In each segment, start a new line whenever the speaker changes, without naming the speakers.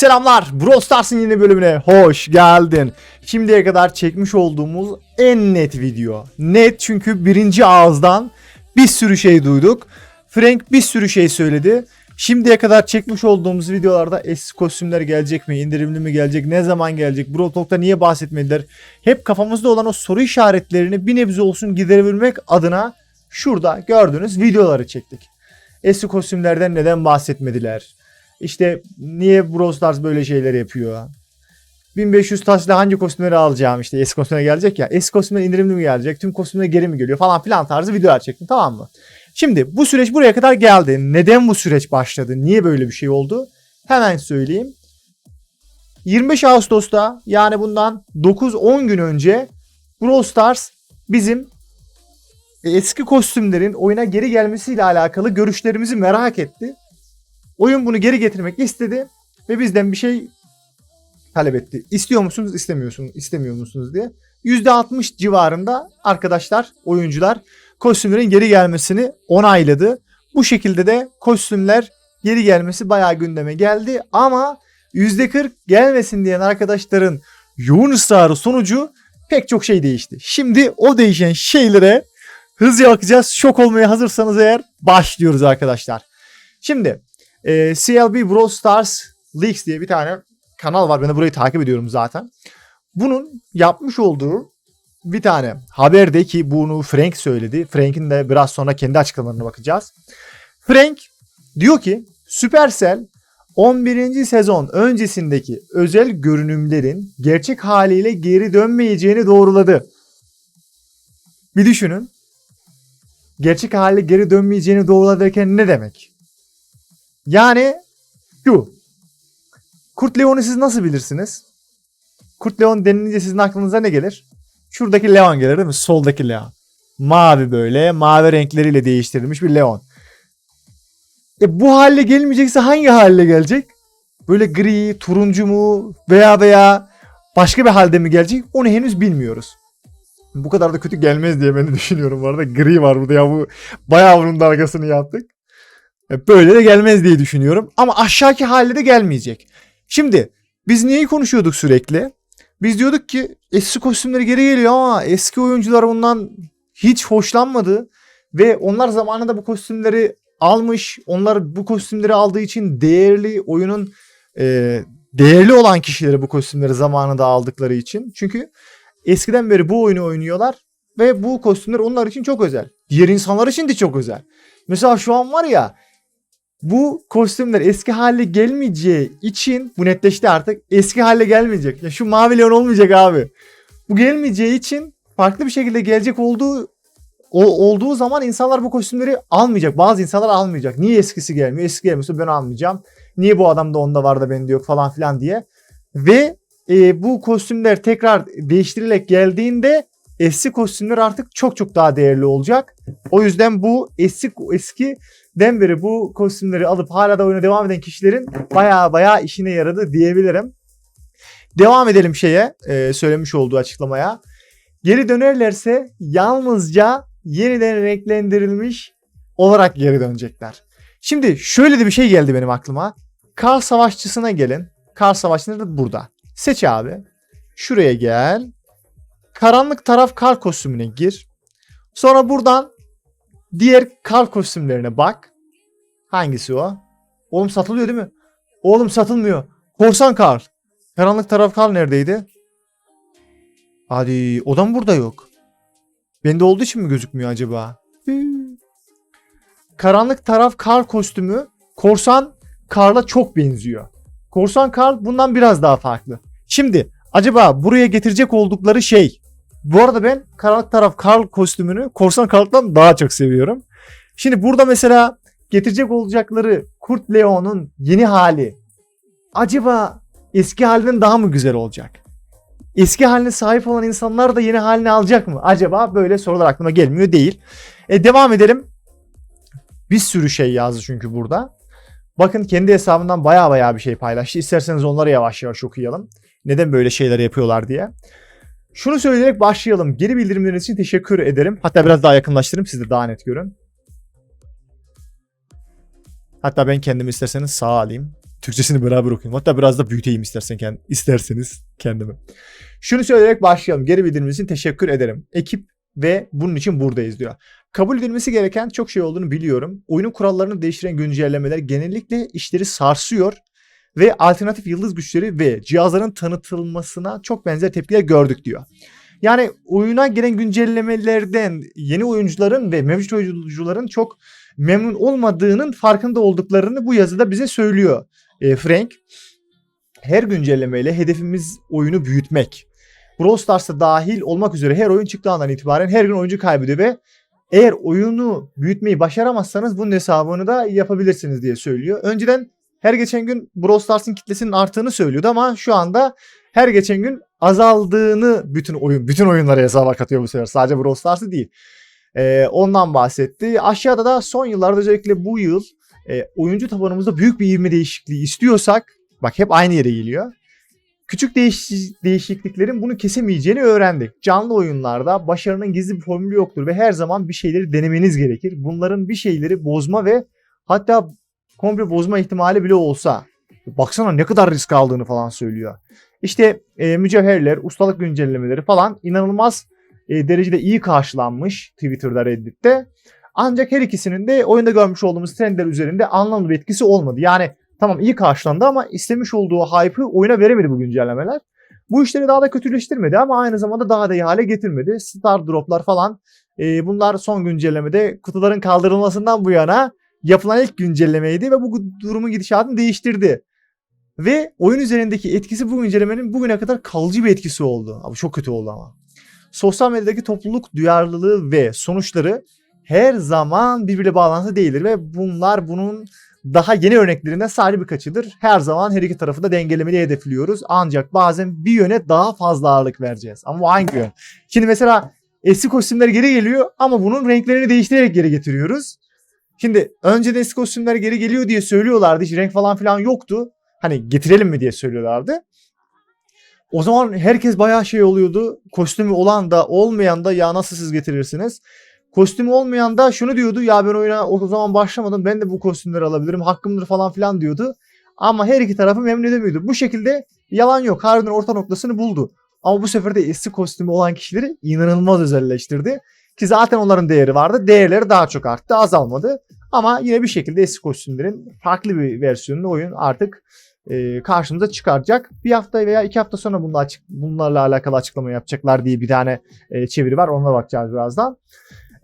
Selamlar. Brawl Stars'ın yeni bölümüne hoş geldin. Şimdiye kadar çekmiş olduğumuz en net video. Net çünkü birinci ağızdan bir sürü şey duyduk. Frank bir sürü şey söyledi. Şimdiye kadar çekmiş olduğumuz videolarda eski kostümler gelecek mi? indirimli mi gelecek? Ne zaman gelecek? Brawl Talk'ta niye bahsetmediler? Hep kafamızda olan o soru işaretlerini bir nebze olsun giderebilmek adına şurada gördüğünüz videoları çektik. Eski kostümlerden neden bahsetmediler? İşte niye Brawl Stars böyle şeyler yapıyor? 1500 taşla hangi kostümleri alacağım işte eski kostümler gelecek ya. Eski kostümler indirimli mi gelecek? Tüm kostümler geri mi geliyor falan filan tarzı videolar çektim tamam mı? Şimdi bu süreç buraya kadar geldi. Neden bu süreç başladı? Niye böyle bir şey oldu? Hemen söyleyeyim. 25 Ağustos'ta yani bundan 9-10 gün önce Brawl Stars bizim eski kostümlerin oyuna geri gelmesiyle alakalı görüşlerimizi merak etti. Oyun bunu geri getirmek istedi ve bizden bir şey talep etti. İstiyor musunuz, istemiyorsunuz, istemiyor musunuz diye. %60 civarında arkadaşlar, oyuncular kostümlerin geri gelmesini onayladı. Bu şekilde de kostümler geri gelmesi bayağı gündeme geldi ama %40 gelmesin diyen arkadaşların yoğun ısrarı sonucu pek çok şey değişti. Şimdi o değişen şeylere hızlı bakacağız. Şok olmaya hazırsanız eğer başlıyoruz arkadaşlar. Şimdi e, CLB Brawl Stars Leaks diye bir tane kanal var. Ben de burayı takip ediyorum zaten. Bunun yapmış olduğu bir tane haberde ki bunu Frank söyledi. Frank'in de biraz sonra kendi açıklamalarına bakacağız. Frank diyor ki Supercell 11. sezon öncesindeki özel görünümlerin gerçek haliyle geri dönmeyeceğini doğruladı. Bir düşünün. Gerçek haliyle geri dönmeyeceğini doğruladı derken ne demek? Yani şu. Kurt Leon'u siz nasıl bilirsiniz? Kurt Leon denilince sizin aklınıza ne gelir? Şuradaki Leon gelir değil mi? Soldaki Leon. Mavi böyle mavi renkleriyle değiştirilmiş bir Leon. E bu halle gelmeyecekse hangi halle gelecek? Böyle gri, turuncu mu veya veya başka bir halde mi gelecek? Onu henüz bilmiyoruz. Bu kadar da kötü gelmez diye ben de düşünüyorum bu arada. Gri var burada ya bu bayağı bunun dalgasını yaptık. E, Böyle de gelmez diye düşünüyorum. Ama aşağıki halde de gelmeyecek. Şimdi biz neyi konuşuyorduk sürekli? Biz diyorduk ki eski kostümleri geri geliyor ama eski oyuncular bundan hiç hoşlanmadı. Ve onlar zamanında bu kostümleri almış. Onlar bu kostümleri aldığı için değerli oyunun e, değerli olan kişileri bu kostümleri zamanında aldıkları için. Çünkü eskiden beri bu oyunu oynuyorlar ve bu kostümler onlar için çok özel. Diğer insanlar için de çok özel. Mesela şu an var ya bu kostümler eski hale gelmeyeceği için bu netleşti artık. Eski hale gelmeyecek. Ya şu mavi leon olmayacak abi. Bu gelmeyeceği için farklı bir şekilde gelecek olduğu o, olduğu zaman insanlar bu kostümleri almayacak. Bazı insanlar almayacak. Niye eskisi gelmiyor? Eski gelmiyorsa ben almayacağım. Niye bu adamda onda var da bende yok falan filan diye. Ve e, bu kostümler tekrar değiştirilerek geldiğinde eski kostümler artık çok çok daha değerli olacak. O yüzden bu eski eski den beri bu kostümleri alıp hala da oyuna devam eden kişilerin baya baya işine yaradı diyebilirim. Devam edelim şeye e, söylemiş olduğu açıklamaya. Geri dönerlerse yalnızca yeniden renklendirilmiş olarak geri dönecekler. Şimdi şöyle de bir şey geldi benim aklıma. Kar Savaşçısına gelin. Kar Savaşçıları da burada. Seç abi. Şuraya gel. Karanlık taraf kar kostümüne gir. Sonra buradan diğer kar kostümlerine bak. Hangisi o? Oğlum satılıyor değil mi? Oğlum satılmıyor. Korsan kar. Karanlık taraf kar neredeydi? Hadi o da mı burada yok? Bende olduğu için mi gözükmüyor acaba? Karanlık taraf kar kostümü korsan karla çok benziyor. Korsan kar bundan biraz daha farklı. Şimdi acaba buraya getirecek oldukları şey bu arada ben karanlık taraf Karl kostümünü korsan Karl'dan daha çok seviyorum. Şimdi burada mesela getirecek olacakları Kurt Leon'un yeni hali acaba eski halinden daha mı güzel olacak? Eski haline sahip olan insanlar da yeni halini alacak mı? Acaba böyle sorular aklıma gelmiyor değil. E, devam edelim. Bir sürü şey yazdı çünkü burada. Bakın kendi hesabından baya baya bir şey paylaştı. İsterseniz onları yavaş yavaş okuyalım. Neden böyle şeyler yapıyorlar diye. Şunu söyleyerek başlayalım. Geri bildirimleriniz için teşekkür ederim. Hatta biraz daha yakınlaştırayım siz de daha net görün. Hatta ben kendimi isterseniz sağa alayım. Türkçesini beraber okuyayım. Hatta biraz da büyüteyim istersen kend isterseniz kendimi. Şunu söyleyerek başlayalım. Geri bildiriminiz için teşekkür ederim. Ekip ve bunun için buradayız diyor. Kabul edilmesi gereken çok şey olduğunu biliyorum. Oyunun kurallarını değiştiren güncellemeler genellikle işleri sarsıyor ve alternatif yıldız güçleri ve cihazların tanıtılmasına çok benzer tepkiler gördük diyor. Yani oyuna gelen güncellemelerden yeni oyuncuların ve mevcut oyuncuların çok memnun olmadığının farkında olduklarını bu yazıda bize söylüyor e, Frank. Her güncellemeyle hedefimiz oyunu büyütmek. Brawl Stars'ta dahil olmak üzere her oyun çıktığı andan itibaren her gün oyuncu kaybediyor ve eğer oyunu büyütmeyi başaramazsanız bunun hesabını da yapabilirsiniz diye söylüyor. Önceden her geçen gün Brawl Stars'ın kitlesinin arttığını söylüyordu ama şu anda her geçen gün azaldığını bütün oyun bütün oyunlara hesaba katıyor bu sefer. Sadece Brawl Stars'ı değil. Ee, ondan bahsetti. Aşağıda da son yıllarda özellikle bu yıl e, oyuncu tabanımızda büyük bir ivme değişikliği istiyorsak bak hep aynı yere geliyor. Küçük değiş- değişikliklerin bunu kesemeyeceğini öğrendik. Canlı oyunlarda başarının gizli bir formülü yoktur ve her zaman bir şeyleri denemeniz gerekir. Bunların bir şeyleri bozma ve hatta komple bozma ihtimali bile olsa. Baksana ne kadar risk aldığını falan söylüyor. İşte e, mücevherler, ustalık güncellemeleri falan inanılmaz e, derecede iyi karşılanmış Twitter'da, Reddit'te. Ancak her ikisinin de oyunda görmüş olduğumuz trendler üzerinde anlamlı bir etkisi olmadı. Yani tamam iyi karşılandı ama istemiş olduğu hype'ı oyuna veremedi bu güncellemeler. Bu işleri daha da kötüleştirmedi ama aynı zamanda daha da iyi hale getirmedi. Star droplar falan e, bunlar son güncellemede kutuların kaldırılmasından bu yana yapılan ilk güncellemeydi ve bu durumun gidişatını değiştirdi. Ve oyun üzerindeki etkisi bu güncellemenin bugüne kadar kalıcı bir etkisi oldu. Abi çok kötü oldu ama. Sosyal medyadaki topluluk duyarlılığı ve sonuçları her zaman birbiriyle bağlantılı değildir ve bunlar bunun daha yeni örneklerinden sadece birkaçıdır. Her zaman her iki tarafı da dengelemeli hedefliyoruz. Ancak bazen bir yöne daha fazla ağırlık vereceğiz. Ama bu hangi yön? Şimdi mesela eski kostümler geri geliyor ama bunun renklerini değiştirerek geri getiriyoruz. Şimdi önceden eski kostümler geri geliyor diye söylüyorlardı. Hiç renk falan filan yoktu. Hani getirelim mi diye söylüyorlardı. O zaman herkes bayağı şey oluyordu. Kostümü olan da olmayan da ya nasıl siz getirirsiniz? Kostümü olmayan da şunu diyordu ya ben oyuna o zaman başlamadım ben de bu kostümleri alabilirim hakkımdır falan filan diyordu. Ama her iki tarafı memnun edemiyordu. Bu şekilde yalan yok. Harbiden orta noktasını buldu. Ama bu sefer de eski kostümü olan kişileri inanılmaz özelleştirdi. Ki zaten onların değeri vardı. Değerleri daha çok arttı azalmadı. Ama yine bir şekilde eski kostümlerin farklı bir versiyonunu oyun artık e, karşımıza çıkaracak. Bir hafta veya iki hafta sonra bununla açık, bunlarla alakalı açıklama yapacaklar diye bir tane e, çeviri var. Ona bakacağız birazdan.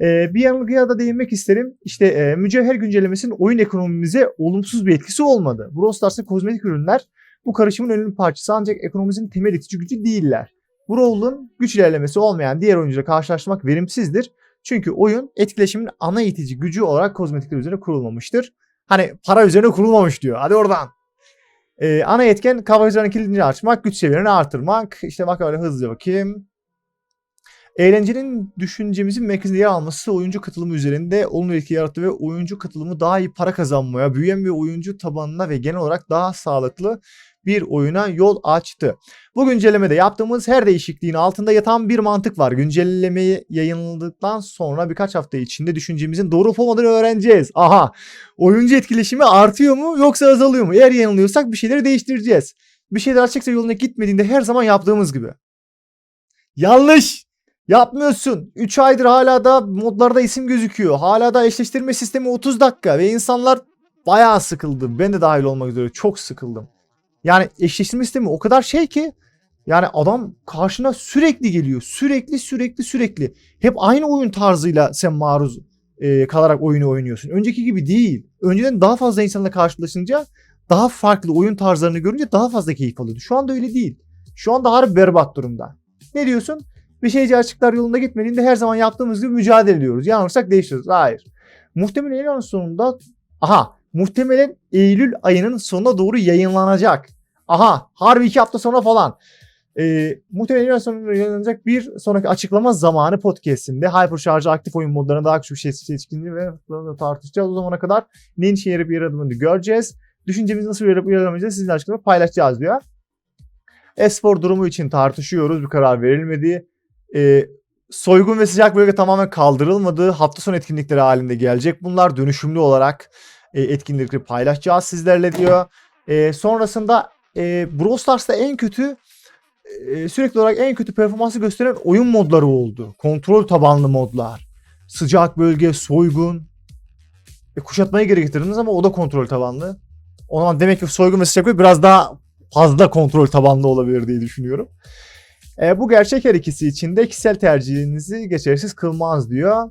E, bir yanılgıya da değinmek isterim. İşte e, mücevher güncellemesinin oyun ekonomimize olumsuz bir etkisi olmadı. Brawl Stars'ta kozmetik ürünler bu karışımın önemli parçası ancak ekonomimizin temel itici gücü değiller. Brawl'un güç ilerlemesi olmayan diğer oyuncularla karşılaştırmak verimsizdir. Çünkü oyun etkileşimin ana itici gücü olarak kozmetikler üzerine kurulmamıştır. Hani para üzerine kurulmamış diyor. Hadi oradan. Ee, ana etken kavalcıların kilidini açmak, güç seviyelerini artırmak. İşte bak öyle hızlıca bakayım. Eğlencenin düşüncemizin merkezinde yer alması oyuncu katılımı üzerinde olumlu etki yarattı ve oyuncu katılımı daha iyi para kazanmaya, büyüyen bir oyuncu tabanına ve genel olarak daha sağlıklı bir oyuna yol açtı. Bu güncellemede yaptığımız her değişikliğin altında yatan bir mantık var. Güncellemeyi yayınladıktan sonra birkaç hafta içinde düşüncemizin doğru olup olmadığını öğreneceğiz. Aha oyuncu etkileşimi artıyor mu yoksa azalıyor mu? Eğer yanılıyorsak bir şeyleri değiştireceğiz. Bir şeyler açıkça yoluna gitmediğinde her zaman yaptığımız gibi. Yanlış. Yapmıyorsun. 3 aydır hala da modlarda isim gözüküyor. Hala da eşleştirme sistemi 30 dakika ve insanlar bayağı sıkıldı. Ben de dahil olmak üzere çok sıkıldım. Yani eşleştirme sistemi o kadar şey ki yani adam karşına sürekli geliyor. Sürekli sürekli sürekli. Hep aynı oyun tarzıyla sen maruz e, kalarak oyunu oynuyorsun. Önceki gibi değil. Önceden daha fazla insanla karşılaşınca daha farklı oyun tarzlarını görünce daha fazla keyif alıyordu. Şu anda öyle değil. Şu anda harbi berbat durumda. Ne diyorsun? Bir şeyci açıklar yolunda gitmediğinde her zaman yaptığımız gibi mücadele ediyoruz. Yanılırsak değiştiriyoruz. Hayır. Muhtemelen ayının sonunda aha muhtemelen Eylül ayının sonuna doğru yayınlanacak. Aha harbi iki hafta sonra falan. Ee, muhtemelen Eylül sonunda yayınlanacak bir sonraki açıklama zamanı podcastinde Hypercharge aktif oyun modlarına daha küçük şey seçkinliği ve tartışacağız. O zamana kadar neyin işe yarayıp yaradığını göreceğiz. Düşüncemizi nasıl yarayıp yaramayacağız sizinle açıklamada paylaşacağız diyor. Espor durumu için tartışıyoruz. Bir karar verilmedi. Ee, soygun ve sıcak bölge tamamen kaldırılmadı. Hafta sonu etkinlikleri halinde gelecek. Bunlar dönüşümlü olarak e, etkinlikleri paylaşacağız sizlerle diyor. E, sonrasında e, Brawl Stars'ta en kötü e, sürekli olarak en kötü performansı gösteren oyun modları oldu. Kontrol tabanlı modlar. Sıcak bölge, soygun. E, kuşatmayı geri getirdiniz ama o da kontrol tabanlı. O zaman demek ki soygun ve sıcak bölge biraz daha fazla kontrol tabanlı olabilir diye düşünüyorum. E, bu gerçek her ikisi için de kişisel tercihinizi geçersiz kılmaz diyor.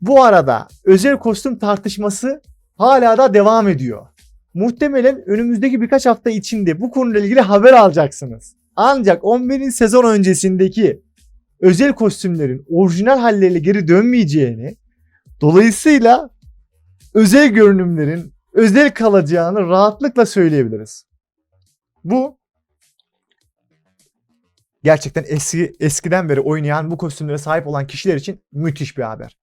Bu arada özel kostüm tartışması hala da devam ediyor. Muhtemelen önümüzdeki birkaç hafta içinde bu konuyla ilgili haber alacaksınız. Ancak 11. sezon öncesindeki özel kostümlerin orijinal halleriyle geri dönmeyeceğini, dolayısıyla özel görünümlerin özel kalacağını rahatlıkla söyleyebiliriz. Bu gerçekten eski eskiden beri oynayan bu kostümlere sahip olan kişiler için müthiş bir haber.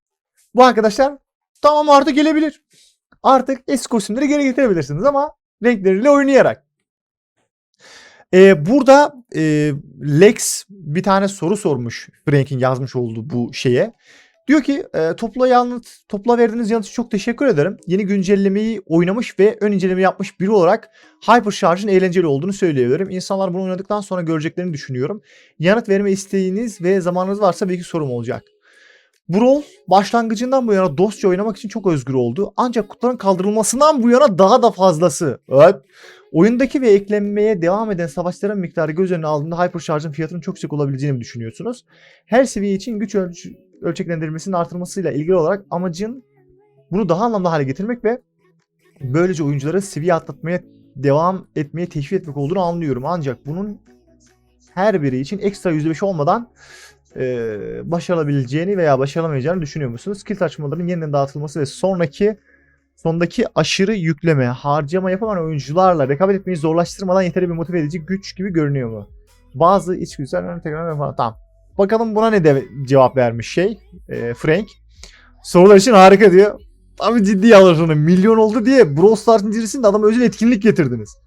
Bu arkadaşlar tamam artık gelebilir. Artık eski kostümleri geri getirebilirsiniz ama renkleriyle oynayarak. Ee, burada e, Lex bir tane soru sormuş Frank'in yazmış olduğu bu şeye. Diyor ki e, topla yanıt, topla verdiğiniz yanıt çok teşekkür ederim. Yeni güncellemeyi oynamış ve ön inceleme yapmış biri olarak Hypercharge'ın eğlenceli olduğunu söyleyebilirim. İnsanlar bunu oynadıktan sonra göreceklerini düşünüyorum. Yanıt verme isteğiniz ve zamanınız varsa belki sorum olacak. Brawl başlangıcından bu yana dostça oynamak için çok özgür oldu. Ancak kutuların kaldırılmasından bu yana daha da fazlası. Evet. Oyundaki ve eklenmeye devam eden savaşların miktarı göz önüne aldığında Hypercharge'ın fiyatının çok yüksek olabileceğini mi düşünüyorsunuz? Her seviye için güç ölç ölçeklendirilmesinin artırılmasıyla ilgili olarak amacın bunu daha anlamlı hale getirmek ve böylece oyuncuları seviye atlatmaya devam etmeye teşvik etmek olduğunu anlıyorum. Ancak bunun her biri için ekstra %5 olmadan e, başarabileceğini veya başaramayacağını düşünüyor musunuz? Skill açmalarının yeniden dağıtılması ve sonraki sondaki aşırı yükleme, harcama yapamayan oyuncularla rekabet etmeyi zorlaştırmadan yeterli bir motive edici güç gibi görünüyor mu? Bazı içgüdüsel tekrar falan. Tamam. Bakalım buna ne de cevap vermiş şey e, Frank. Sorular için harika diyor. Abi ciddi alır Milyon oldu diye Brawl Stars'ın içerisinde adam özel etkinlik getirdiniz.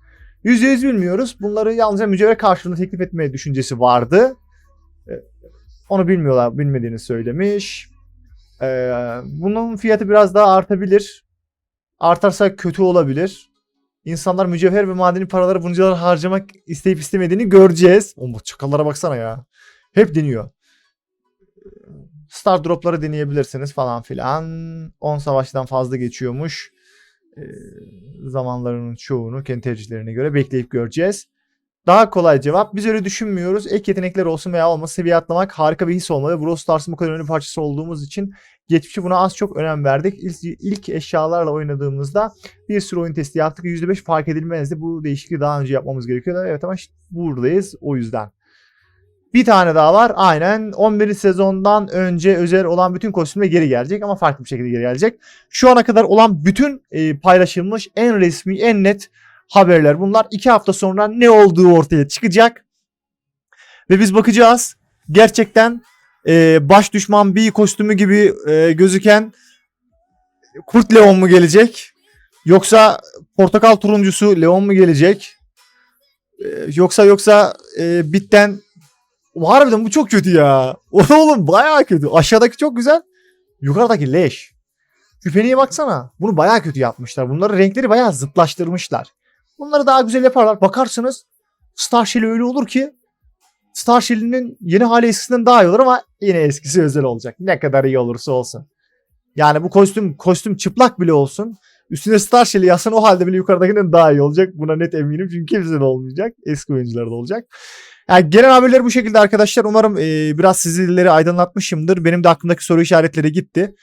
Yüzde yüz bilmiyoruz. Bunları yalnızca mücevher karşılığında teklif etme düşüncesi vardı. Onu bilmiyorlar, bilmediğini söylemiş. Ee, bunun fiyatı biraz daha artabilir. Artarsa kötü olabilir. İnsanlar mücevher ve madeni paraları buncalar harcamak isteyip istemediğini göreceğiz. O çakallara baksana ya. Hep deniyor. Star dropları deneyebilirsiniz falan filan. 10 savaştan fazla geçiyormuş. Ee, zamanlarının çoğunu kendi tercihlerine göre bekleyip göreceğiz. Daha kolay cevap. Biz öyle düşünmüyoruz. Ek yetenekler olsun veya olması seviye atlamak harika bir his olmalı. Brawl Stars'ın bu kadar önemli parçası olduğumuz için geçmişe buna az çok önem verdik. İlk, ilk eşyalarla oynadığımızda bir sürü oyun testi yaptık. %5 fark edilmezdi. Bu değişikliği daha önce yapmamız gerekiyordu. Evet ama işte buradayız o yüzden. Bir tane daha var. Aynen 11. sezondan önce özel olan bütün kostümler geri gelecek ama farklı bir şekilde geri gelecek. Şu ana kadar olan bütün e, paylaşılmış en resmi, en net haberler bunlar. iki hafta sonra ne olduğu ortaya çıkacak. Ve biz bakacağız. Gerçekten e, baş düşman bir kostümü gibi e, gözüken Kurt Leon mu gelecek? Yoksa portakal turuncusu Leon mu gelecek? E, yoksa yoksa e, bitten Harbiden bu çok kötü ya. Oğlum bayağı kötü. Aşağıdaki çok güzel. Yukarıdaki leş. Küpeniye baksana. Bunu bayağı kötü yapmışlar. Bunları renkleri bayağı zıtlaştırmışlar. Bunları daha güzel yaparlar. Bakarsınız Star Shell öyle olur ki Star Shell'inin yeni hali eskisinden daha iyi olur ama yine eskisi özel olacak. Ne kadar iyi olursa olsun. Yani bu kostüm kostüm çıplak bile olsun. Üstüne Star Shell'i yazsan o halde bile yukarıdakinden daha iyi olacak. Buna net eminim çünkü kimse de olmayacak. Eski oyuncularda olacak. Yani genel haberleri bu şekilde arkadaşlar. Umarım e, biraz sizleri aydınlatmışımdır. Benim de aklımdaki soru işaretleri gitti.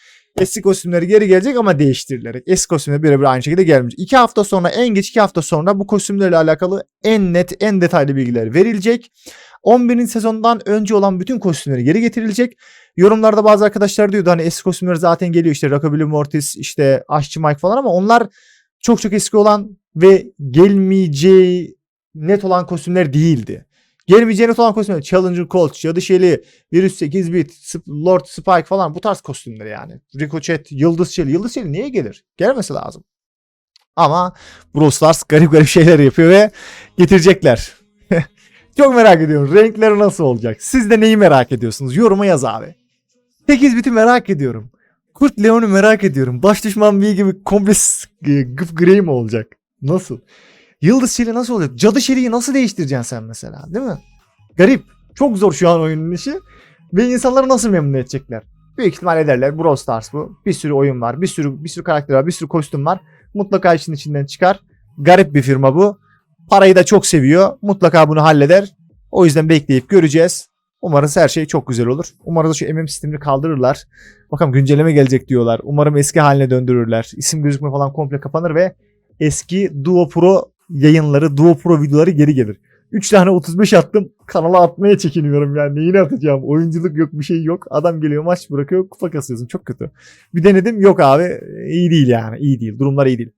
Eski kostümleri geri gelecek ama değiştirilerek. Eski kostümler birebir aynı şekilde gelmeyecek. İki hafta sonra en geç iki hafta sonra bu kostümlerle alakalı en net en detaylı bilgiler verilecek. 11. sezondan önce olan bütün kostümleri geri getirilecek. Yorumlarda bazı arkadaşlar diyordu hani eski kostümler zaten geliyor işte Rockabilly Mortis işte Aşçı Mike falan ama onlar çok çok eski olan ve gelmeyeceği net olan kostümler değildi. Gelmeyeceğini olan kostümler. Challenger Colt, Cadı Şeli, Virüs 8 bit, Lord Spike falan bu tarz kostümler yani. Ricochet, Yıldız Şeli. Yıldız Şeli niye gelir? Gelmesi lazım. Ama Brawl Stars garip garip şeyler yapıyor ve getirecekler. Çok merak ediyorum. Renkleri nasıl olacak? Siz de neyi merak ediyorsunuz? Yoruma yaz abi. 8 biti merak ediyorum. Kurt Leon'u merak ediyorum. Baş düşman bir gibi komple gıf grey mi olacak? Nasıl? Yıldız Şeli nasıl olacak? Cadı Şeli'yi nasıl değiştireceksin sen mesela değil mi? Garip. Çok zor şu an oyunun işi. Ve insanları nasıl memnun edecekler? Büyük ihtimal ederler. Brawl Stars bu. Bir sürü oyun var. Bir sürü bir sürü karakter var. Bir sürü kostüm var. Mutlaka işin içinden çıkar. Garip bir firma bu. Parayı da çok seviyor. Mutlaka bunu halleder. O yüzden bekleyip göreceğiz. Umarız her şey çok güzel olur. Umarız şu MM sistemini kaldırırlar. Bakalım güncelleme gelecek diyorlar. Umarım eski haline döndürürler. İsim gözükme falan komple kapanır ve eski Duo Pro yayınları, Duo Pro videoları geri gelir. 3 tane 35 attım. Kanala atmaya çekiniyorum yani. Neyini atacağım? Oyunculuk yok bir şey yok. Adam geliyor maç bırakıyor kupa kasıyorsun. Çok kötü. Bir denedim. Yok abi. iyi değil yani. iyi değil. Durumlar iyi değil.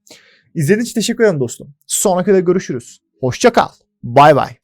İzlediğiniz için teşekkür ederim dostum. Sonraki de görüşürüz. Hoşça kal. Bay bay.